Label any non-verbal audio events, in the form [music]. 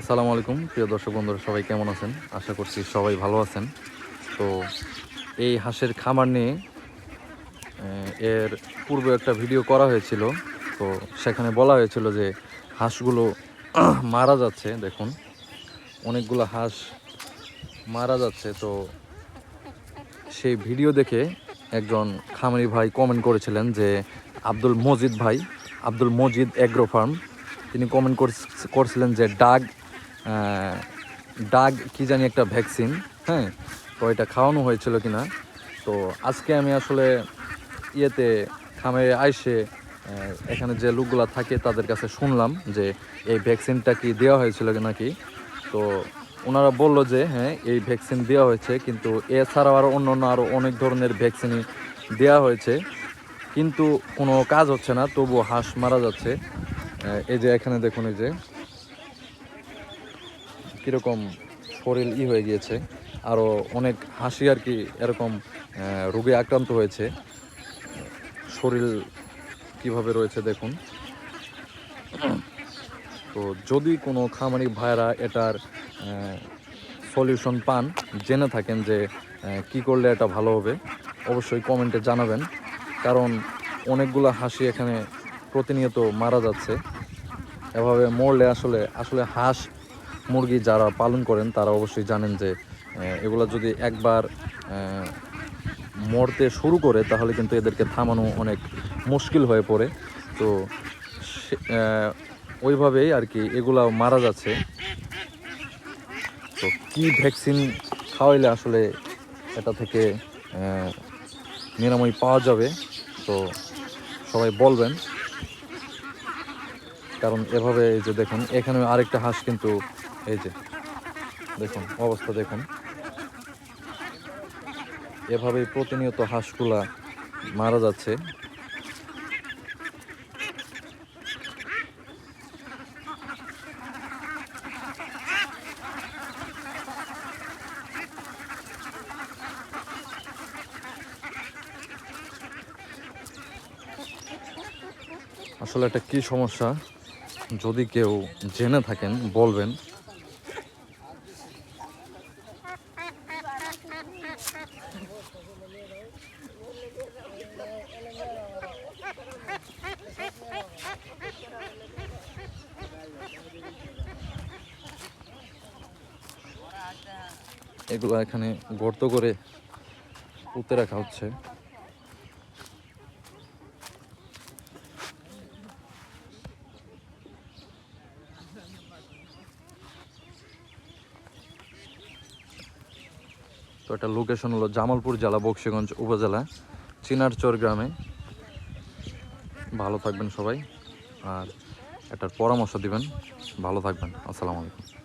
আসসালামু আলাইকুম। প্রিয় দর্শক বন্ধুরা, সবাই কেমন আছেন? আশা করছি সবাই ভালো আছেন। তো এই হাঁসের খামার নিয়ে এর পূর্বে একটা ভিডিও করা হয়েছিল। তো সেখানে বলা হয়েছিল যে হাঁসগুলো [clears throat] মারা যাচ্ছে, দেখুন। অনেকগুলো হাঁস মারা যাচ্ছে। তো সেই ভিডিও দেখে একজন খামারি ভাই কমেন্ট করেছিলেন যে আব্দুল মজিদ ভাই, আব্দুল মজিদ অ্যাগ্রো ফার্ম। তিনি কমেন্ট করছিলেন যে ডাগ ডাগ কি জানি একটা ভ্যাকসিন হ্যাঁ তো এটা খাওয়ানো হয়েছিল কি না তো আজকে আমি আসলে ইয়েতে, খামারে আইসে এখানে যে লোকগুলো থাকে তাদের কাছে শুনলাম যে এই ভ্যাকসিনটা কি দেওয়া হয়েছিল কি। নাকি তো ওনারা বলল যে হ্যাঁ এই ভ্যাকসিন দেওয়া হয়েছে, কিন্তু এছাড়াও আরও অন্য অন্য আরও অনেক ধরনের ভ্যাকসিনই দেওয়া হয়েছে। কিন্তু কোনো কাজ হচ্ছে না, তবুও হাঁস মারা যাচ্ছে। এই যে এখানে দেখুন, এই যে কীরকম শরীর ই হয়ে গিয়েছে আরও অনেক হাসি আর কি এরকম রোগে আক্রান্ত হয়েছে। শরীর কীভাবে রয়েছে দেখুন। তো যদি কোনো খামারি ভাইরা এটার সলিউশন পান, জেনে থাকেন যে কি করলে এটা ভালো হবে, অবশ্যই কমেন্টে জানাবেন। কারণ অনেকগুলো হাসি এখানে প্রতিনিয়ত মারা যাচ্ছে। এভাবে মরলে আসলে আসলে হাঁস মুরগি যারা পালন করেন, তারা অবশ্যই জানেন যে এগুলো যদি একবার মরতে শুরু করে, তাহলে কিন্তু এদেরকে থামানো অনেক মুশকিল হয়ে পড়ে। তো ওইভাবেই আর কি এগুলাও মারা যাচ্ছে। তো কি ভ্যাকসিন খাওয়াইলে আসলে এটা থেকে নিরাময় পাওয়া যাবে? তো সবাই বলবেন। কারণ এভাবে যে দেখুন, এখানে আরেকটা হাঁস কিন্তু এই যে, দেখুন, অবস্থা দেখুন। এভাবেই প্রতিনিয়ত হাঁসগুলা মারা যাচ্ছে। আসলে এটা কি সমস্যা? যদি কেউ জেনে থাকেন, বলবেন। এগুলো এখানে গর্ত করে পুঁতে রাখা হচ্ছে। তো এটা লোকেশন হলো জামালপুর জেলা, বক্সিগঞ্জ উপজেলা, চিনারচর গ্রামে। ভালো থাকবেন সবাই, আর এটার পরামর্শ দিবেন। ভালো থাকবেন। আসসালামু আলাইকুম।